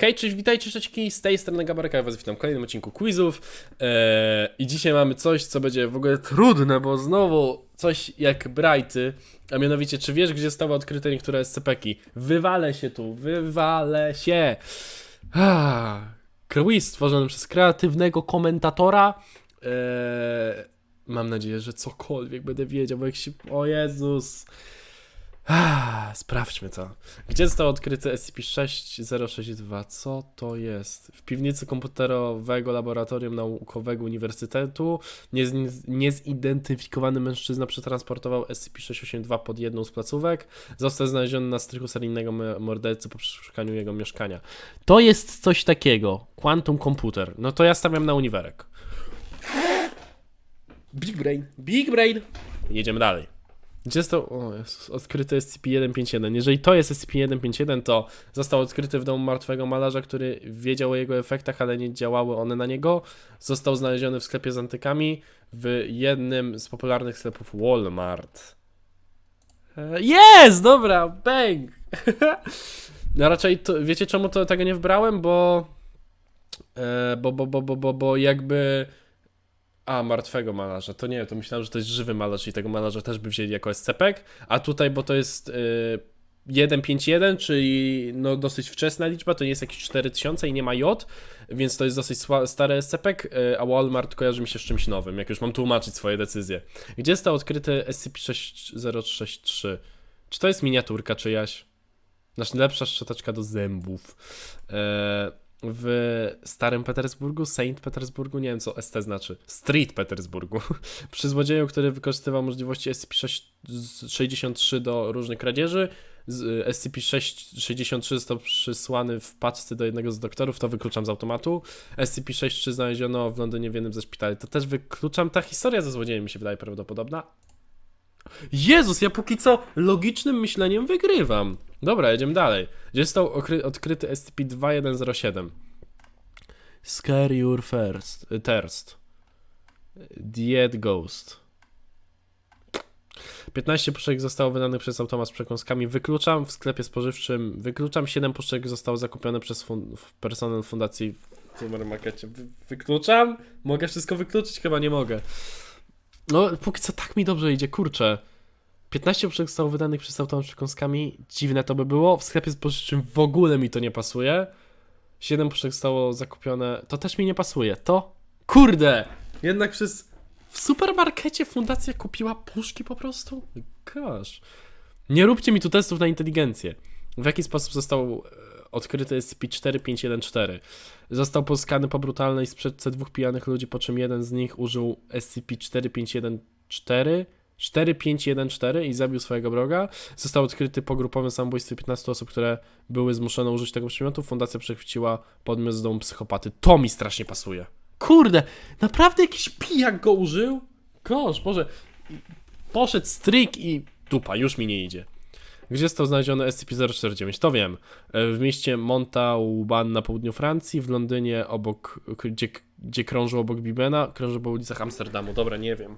Hej, cześć, witajcie cześć, z tej strony Gabarka, ja was witam w kolejnym odcinku quizów eee, i dzisiaj mamy coś, co będzie w ogóle trudne, bo znowu coś jak Brighty, a mianowicie, czy wiesz, gdzie zostały odkryte niektóre SCP-ki? Wywalę się tu, wywalę się! Ah, quiz stworzony przez kreatywnego komentatora, eee, mam nadzieję, że cokolwiek będę wiedział, bo jak się... o Jezus... Ah, sprawdźmy to. Gdzie został odkryty SCP-6062? Co to jest? W piwnicy komputerowego laboratorium naukowego Uniwersytetu niez- niezidentyfikowany mężczyzna przetransportował SCP-682 pod jedną z placówek. Został znaleziony na strychu seryjnego mordercy po przeszukaniu jego mieszkania. To jest coś takiego. Quantum Computer. No to ja stawiam na uniwerek. Big Brain. Big Brain. Jedziemy dalej. Gdzie został o, Jezus, odkryty SCP-151? Jeżeli to jest SCP-151, to został odkryty w domu martwego malarza, który wiedział o jego efektach, ale nie działały one na niego. Został znaleziony w sklepie z antykami w jednym z popularnych sklepów Walmart. E, Jest! Dobra, bang! no raczej to, wiecie czemu to, tego nie wbrałem? Bo, e, bo, bo, bo, bo, bo, bo jakby... A, martwego malarza. To nie, to myślałem, że to jest żywy malarz i tego malarza też by wzięli jako SCP, a tutaj, bo to jest y, 151, czyli no dosyć wczesna liczba, to nie jest jakieś 4000 i nie ma J, więc to jest dosyć stary SCP, y, a Walmart kojarzy mi się z czymś nowym, jak już mam tłumaczyć swoje decyzje. Gdzie został odkryty SCP-6063? Czy to jest miniaturka czyjaś? Nasza lepsza szczoteczka do zębów. E, w Starym Petersburgu, Saint Petersburgu, nie wiem co ST znaczy, Street Petersburgu, przy złodzieju, który wykorzystywał możliwości SCP-63 do różnych kradzieży. z- SCP-63 został przysłany w paczce do jednego z doktorów, to wykluczam z automatu. SCP-63 znaleziono w Londynie w jednym ze szpitali, to też wykluczam. Ta historia ze złodziejem mi się wydaje prawdopodobna. Jezus, ja póki co logicznym myśleniem wygrywam. Dobra, jedziemy dalej. Gdzie został odkryty SCP-2107? Scare your first, y, thirst. Diet Ghost. 15 puszek zostało wydanych przez automat z przekąskami. Wykluczam w sklepie spożywczym. Wykluczam 7 puszek zostało zakupione przez fun- personel fundacji w supermarkecie. Wy- wykluczam? Mogę wszystko wykluczyć? Chyba nie mogę. No, póki co tak mi dobrze idzie, kurczę. 15 puszek zostało wydanych przez automat z przekąskami. Dziwne to by było. W sklepie spożywczym w ogóle mi to nie pasuje. 7 puszek zostało zakupione. To też mi nie pasuje. To? Kurde! Jednak przez. W supermarkecie fundacja kupiła puszki po prostu? Gosh. Nie róbcie mi tu testów na inteligencję. W jaki sposób został e, odkryty SCP-4514? Został pozyskany po brutalnej sprzedce dwóch pijanych ludzi, po czym jeden z nich użył SCP-4514 4514 i zabił swojego wroga. Został odkryty po grupowym samobójstwie 15 osób, które były zmuszone użyć tego przedmiotu. Fundacja przechwyciła podmiot z domu psychopaty. To mi strasznie pasuje. Kurde, naprawdę jakiś pijak go użył? Gosh, Boże. Poszedł stryk i dupa, już mi nie idzie. Gdzie został znaleziony SCP-049? To wiem. E, W mieście Montauban na południu Francji, w Londynie obok, gdzie, gdzie krążył obok Bibena, krążył po ulicach Amsterdamu. Dobra, nie wiem.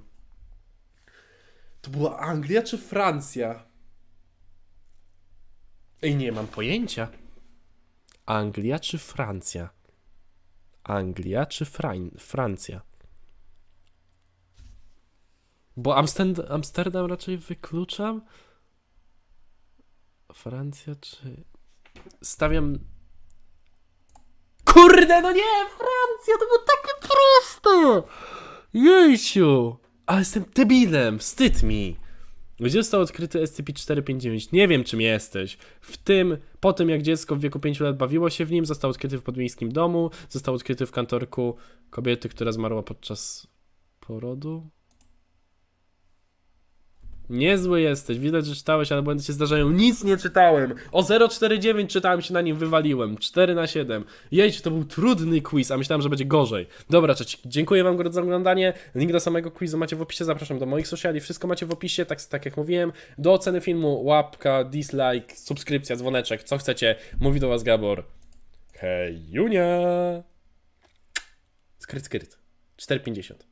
To była Anglia czy Francja? Ej, nie mam pojęcia. Anglia czy Francja? Anglia czy Fran Francja? Bo Amsterd Amsterdam raczej wykluczam. Francja czy. Stawiam. Kurde, no nie! Francja! To było takie proste! Jejsiu! Ale jestem debilem, wstyd mi. Gdzie został odkryty SCP-459? Nie wiem, czym jesteś. W tym, po tym jak dziecko w wieku 5 lat bawiło się w nim, został odkryty w podmiejskim domu, został odkryty w kantorku kobiety, która zmarła podczas porodu. Niezły jesteś, widać, że czytałeś, ale błędy się zdarzają. Nic nie czytałem. O 049 czytałem się na nim, wywaliłem. 4 na 7. Jedź, to był trudny quiz, a myślałem, że będzie gorzej. Dobra, cześć. Dziękuję wam za oglądanie. Link do samego quizu macie w opisie. Zapraszam do moich sociali. Wszystko macie w opisie, tak, tak jak mówiłem. Do oceny filmu łapka, dislike, subskrypcja, dzwoneczek, co chcecie. Mówi do was Gabor. Hej, Junia! Skryt, skryt. 4,50.